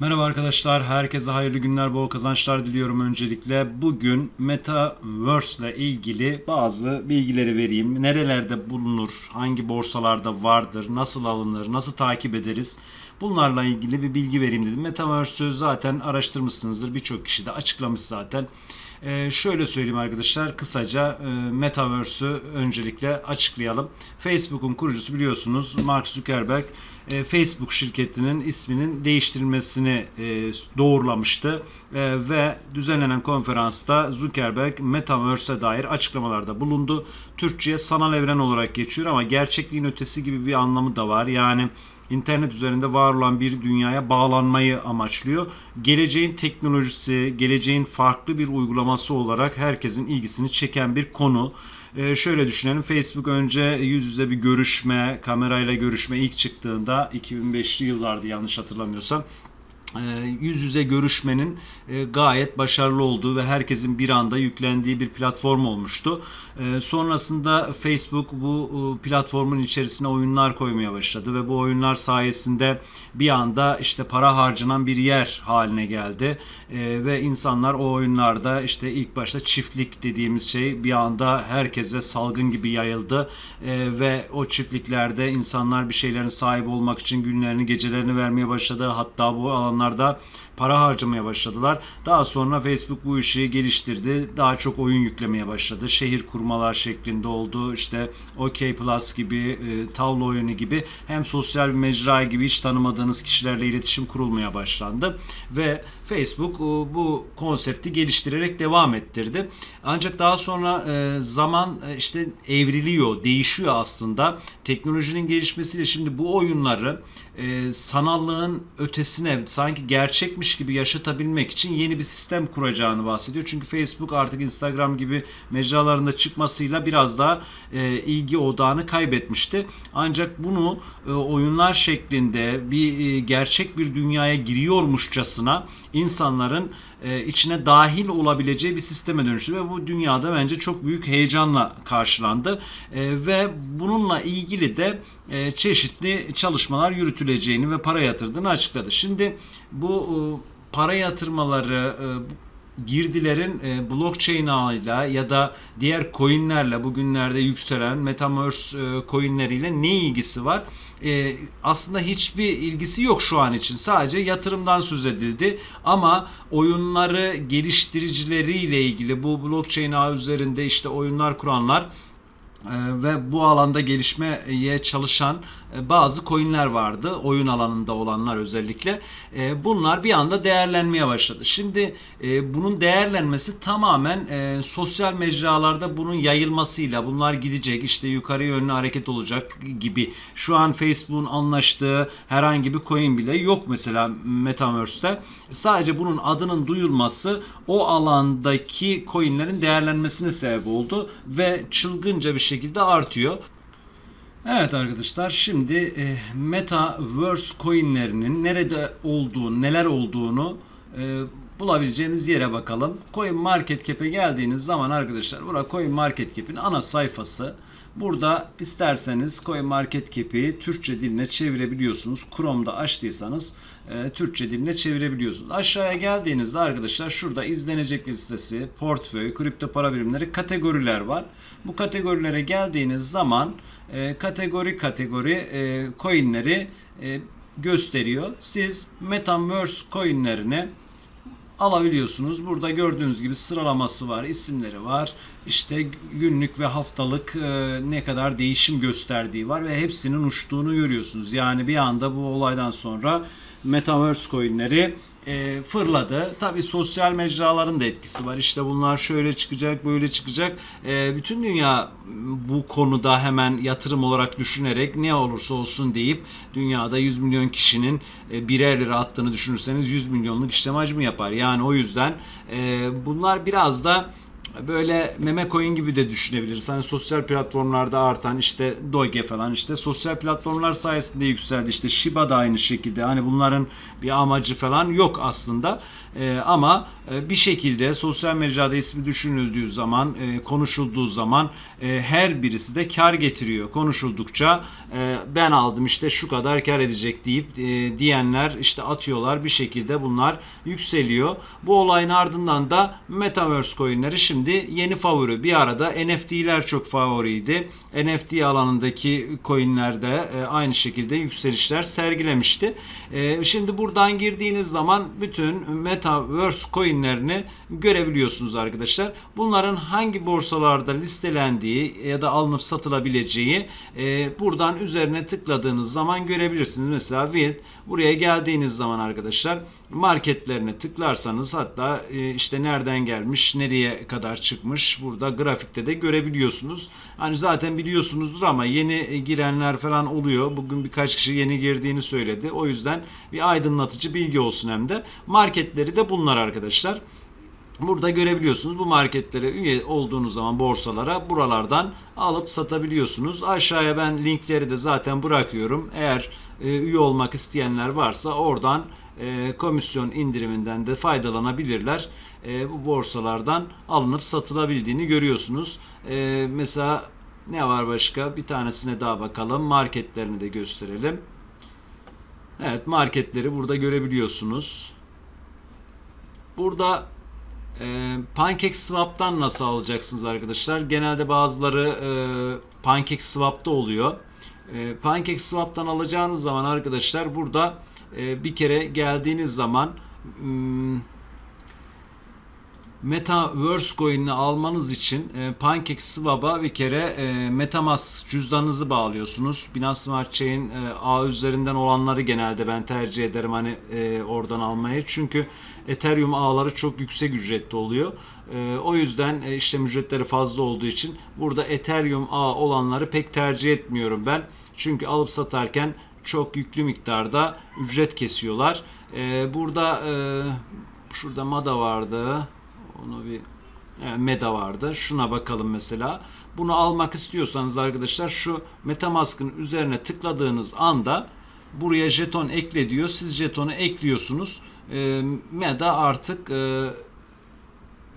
Merhaba arkadaşlar, herkese hayırlı günler, bol kazançlar diliyorum öncelikle. Bugün Metaverse ile ilgili bazı bilgileri vereyim. Nerelerde bulunur, hangi borsalarda vardır, nasıl alınır, nasıl takip ederiz? Bunlarla ilgili bir bilgi vereyim dedim. Metaverse'ü zaten araştırmışsınızdır, birçok kişi de açıklamış zaten. Ee, şöyle söyleyeyim arkadaşlar kısaca e, Metaverse'ü öncelikle açıklayalım. Facebook'un kurucusu biliyorsunuz Mark Zuckerberg e, Facebook şirketinin isminin değiştirilmesini e, doğrulamıştı E, ve düzenlenen konferansta Zuckerberg Metaverse'e dair açıklamalarda bulundu. Türkçe'ye sanal evren olarak geçiyor ama gerçekliğin ötesi gibi bir anlamı da var. Yani internet üzerinde var olan bir dünyaya bağlanmayı amaçlıyor. Geleceğin teknolojisi, geleceğin farklı bir uygulaması olarak herkesin ilgisini çeken bir konu. Ee, şöyle düşünelim Facebook önce yüz yüze bir görüşme, kamerayla görüşme ilk çıktığında 2005'li yıllardı yanlış hatırlamıyorsam yüz yüze görüşmenin e, gayet başarılı olduğu ve herkesin bir anda yüklendiği bir platform olmuştu. E, Sonrasında Facebook bu e, platformun içerisine oyunlar koymaya başladı ve bu oyunlar sayesinde bir anda işte para harcanan bir yer haline geldi. E, Ve insanlar o oyunlarda işte ilk başta çiftlik dediğimiz şey bir anda herkese salgın gibi yayıldı ve o çiftliklerde insanlar bir şeylerin sahibi olmak için günlerini gecelerini vermeye başladı. Hatta bu alanlarda para harcamaya başladılar. Daha sonra Facebook bu işi geliştirdi. Daha çok oyun yüklemeye başladı. Şehir kurmalar şeklinde oldu. İşte OK Plus gibi, e, tavla oyunu gibi hem sosyal bir mecra gibi hiç tanımadığınız kişilerle iletişim kurulmaya başlandı. Ve Facebook e, bu konsepti geliştirerek devam ettirdi. Ancak daha sonra e, zaman e, işte evriliyor, değişiyor aslında. Teknolojinin gelişmesiyle şimdi bu oyunları e, sanallığın ötesine sanki gerçekmiş gibi yaşatabilmek için yeni bir sistem kuracağını bahsediyor. Çünkü Facebook artık Instagram gibi mecralarında çıkmasıyla biraz daha e, ilgi odağını kaybetmişti. Ancak bunu e, oyunlar şeklinde bir e, gerçek bir dünyaya giriyormuşçasına insanların e, içine dahil olabileceği bir sisteme dönüştü ve bu dünyada bence çok büyük heyecanla karşılandı E, ve bununla ilgili de e, çeşitli çalışmalar yürütüleceğini ve para yatırdığını açıkladı. Şimdi bu e, para yatırmaları e, girdilerin e, blockchain ağıyla ya da diğer coinlerle bugünlerde yükselen metaverse e, coinleriyle ne ilgisi var? E, aslında hiçbir ilgisi yok şu an için. Sadece yatırımdan söz edildi. Ama oyunları geliştiricileriyle ilgili bu blockchain ağı üzerinde işte oyunlar kuranlar ve bu alanda gelişmeye çalışan e, bazı coinler vardı. Oyun alanında olanlar özellikle. E, Bunlar bir anda değerlenmeye başladı. Şimdi e, bunun değerlenmesi tamamen sosyal mecralarda bunun yayılmasıyla bunlar gidecek işte yukarı yönlü hareket olacak gibi. Şu an Facebook'un anlaştığı herhangi bir coin bile yok mesela Metaverse'te. Sadece bunun adının duyulması o alandaki coinlerin değerlenmesine sebep oldu ve çılgınca bir şekilde artıyor. Evet arkadaşlar şimdi e, Metaverse coinlerinin nerede olduğu, neler olduğunu e, bulabileceğimiz yere bakalım. Coin Market Cap'e geldiğiniz zaman arkadaşlar bura Coin Market Cap'in ana sayfası. Burada isterseniz Coin Market Cap'i Türkçe diline çevirebiliyorsunuz. Chrome'da açtıysanız e, Türkçe diline çevirebiliyorsunuz. Aşağıya geldiğinizde arkadaşlar şurada izlenecek listesi, portföy, kripto para birimleri, kategoriler var. Bu kategorilere geldiğiniz zaman e, kategori kategori e, coinleri e, gösteriyor. Siz Metaverse coinlerini alabiliyorsunuz. Burada gördüğünüz gibi sıralaması var, isimleri var. İşte günlük ve haftalık e, ne kadar değişim gösterdiği var ve hepsinin uçtuğunu görüyorsunuz. Yani bir anda bu olaydan sonra Metaverse coinleri e, fırladı. Tabi sosyal mecraların da etkisi var. İşte bunlar şöyle çıkacak, böyle çıkacak. E, bütün dünya bu konuda hemen yatırım olarak düşünerek ne olursa olsun deyip dünyada 100 milyon kişinin e, birer lira attığını düşünürseniz 100 milyonluk işlem hacmi yapar. Yani o yüzden e, bunlar biraz da böyle meme coin gibi de düşünebiliriz. Hani sosyal platformlarda artan işte Doge falan işte sosyal platformlar sayesinde yükseldi. İşte Shiba da aynı şekilde. Hani bunların bir amacı falan yok aslında. Ee, ama e, bir şekilde sosyal mecrada ismi düşünüldüğü zaman, e, konuşulduğu zaman e, her birisi de kar getiriyor. Konuşuldukça e, ben aldım işte şu kadar kar edecek deyip e, diyenler işte atıyorlar bir şekilde bunlar yükseliyor. Bu olayın ardından da Metaverse coinleri şimdi yeni favori. Bir arada NFT'ler çok favoriydi. NFT alanındaki coinlerde e, aynı şekilde yükselişler sergilemişti. E, şimdi buradan girdiğiniz zaman bütün Metaverse coinlerini görebiliyorsunuz arkadaşlar. Bunların hangi borsalarda listelendiği ya da alınıp satılabileceği e, buradan üzerine tıkladığınız zaman görebilirsiniz. Mesela Wild buraya geldiğiniz zaman arkadaşlar marketlerine tıklarsanız hatta işte nereden gelmiş, nereye kadar çıkmış burada grafikte de görebiliyorsunuz. Hani zaten biliyorsunuzdur ama yeni girenler falan oluyor. Bugün birkaç kişi yeni girdiğini söyledi. O yüzden bir aydınlatıcı bilgi olsun hem de. Marketleri de bunlar arkadaşlar. Burada görebiliyorsunuz bu marketlere üye olduğunuz zaman borsalara buralardan alıp satabiliyorsunuz. Aşağıya ben linkleri de zaten bırakıyorum. Eğer e, üye olmak isteyenler varsa oradan e, komisyon indiriminden de faydalanabilirler. E, bu borsalardan alınıp satılabildiğini görüyorsunuz. E, mesela ne var başka? Bir tanesine daha bakalım. Marketlerini de gösterelim. Evet marketleri burada görebiliyorsunuz. Burada e, PancakeSwap'tan nasıl alacaksınız arkadaşlar? Genelde bazıları e, PancakeSwap'ta oluyor. E, PancakeSwap'tan alacağınız zaman arkadaşlar burada e, bir kere geldiğiniz zaman hmm, Metaverse coin'ini almanız için e, PancakeSwap'a bir kere e, MetaMask cüzdanınızı bağlıyorsunuz. Binance Smart Chain e, ağ üzerinden olanları genelde ben tercih ederim hani e, oradan almayı. Çünkü Ethereum ağları çok yüksek ücretli oluyor. O yüzden e, işlem ücretleri fazla olduğu için burada Ethereum ağ olanları pek tercih etmiyorum ben. Çünkü alıp satarken çok yüklü miktarda ücret kesiyorlar. E, burada e, şurada MADA vardı. Onu bir yani Meta vardı. Şuna bakalım mesela. Bunu almak istiyorsanız arkadaşlar şu MetaMask'ın üzerine tıkladığınız anda buraya jeton ekle diyor. Siz jetonu ekliyorsunuz. E, Meta artık e,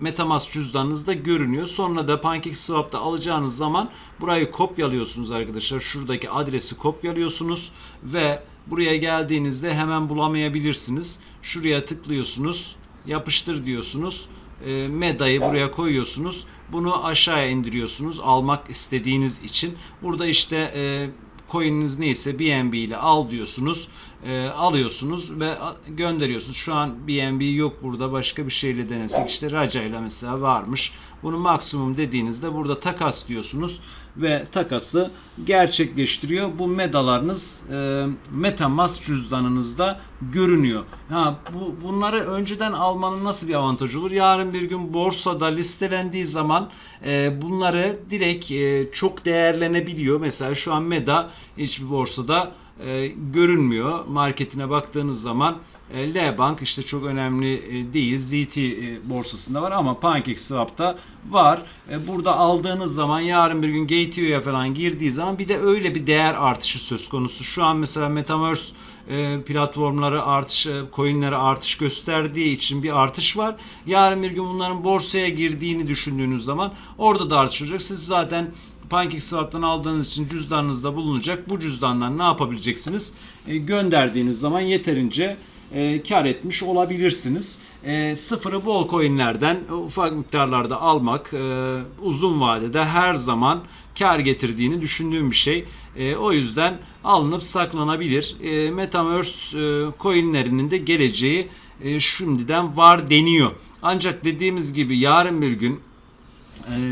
MetaMask cüzdanınızda görünüyor. Sonra da PancakeSwap'ta alacağınız zaman burayı kopyalıyorsunuz arkadaşlar. Şuradaki adresi kopyalıyorsunuz ve buraya geldiğinizde hemen bulamayabilirsiniz. Şuraya tıklıyorsunuz. Yapıştır diyorsunuz e, medayı buraya koyuyorsunuz. Bunu aşağıya indiriyorsunuz almak istediğiniz için. Burada işte e, coin'iniz neyse BNB ile al diyorsunuz. E, alıyorsunuz ve gönderiyorsunuz. Şu an BNB yok burada. Başka bir şeyle denesek işte Raja ile mesela varmış. Bunu maksimum dediğinizde burada takas diyorsunuz ve takası gerçekleştiriyor. Bu medalarınız e, MetaMask cüzdanınızda görünüyor. Ha bu bunları önceden almanın nasıl bir avantajı olur? Yarın bir gün borsada listelendiği zaman e, bunları direkt e, çok değerlenebiliyor. Mesela şu an Meda hiçbir borsada e, görünmüyor. Marketine baktığınız zaman e, L-Bank işte çok önemli e, değil. ZT e, borsasında var ama PancakeSwap'ta var. E, burada aldığınız zaman yarın bir gün Gateo'ya falan girdiği zaman bir de öyle bir değer artışı söz konusu. Şu an mesela Metaverse e, platformları artış, e, coinlere artış gösterdiği için bir artış var. Yarın bir gün bunların borsaya girdiğini düşündüğünüz zaman orada da artış olacak. Siz zaten PancakeSwap'tan aldığınız için cüzdanınızda bulunacak. Bu cüzdandan ne yapabileceksiniz? E, gönderdiğiniz zaman yeterince e, kar etmiş olabilirsiniz. E, sıfırı bol coinlerden ufak miktarlarda almak e, uzun vadede her zaman kar getirdiğini düşündüğüm bir şey. E, o yüzden alınıp saklanabilir. E, Metaverse e, coinlerinin de geleceği e, şimdiden var deniyor. Ancak dediğimiz gibi yarın bir gün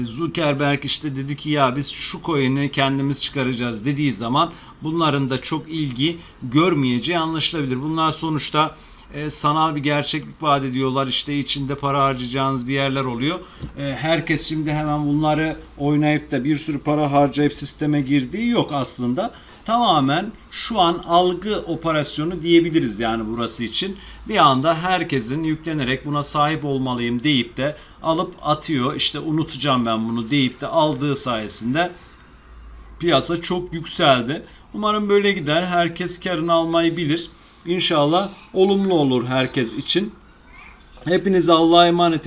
Zuckerberg işte dedi ki ya biz şu coin'i kendimiz çıkaracağız dediği zaman bunların da çok ilgi görmeyeceği anlaşılabilir. Bunlar sonuçta e, sanal bir gerçeklik vaat ediyorlar. İşte içinde para harcayacağınız bir yerler oluyor. E, herkes şimdi hemen bunları oynayıp da bir sürü para harcayıp sisteme girdiği yok aslında. Tamamen şu an algı operasyonu diyebiliriz yani burası için. Bir anda herkesin yüklenerek buna sahip olmalıyım deyip de alıp atıyor. İşte unutacağım ben bunu deyip de aldığı sayesinde piyasa çok yükseldi. Umarım böyle gider. Herkes karını almayı bilir. İnşallah olumlu olur herkes için. Hepinize Allah'a emanet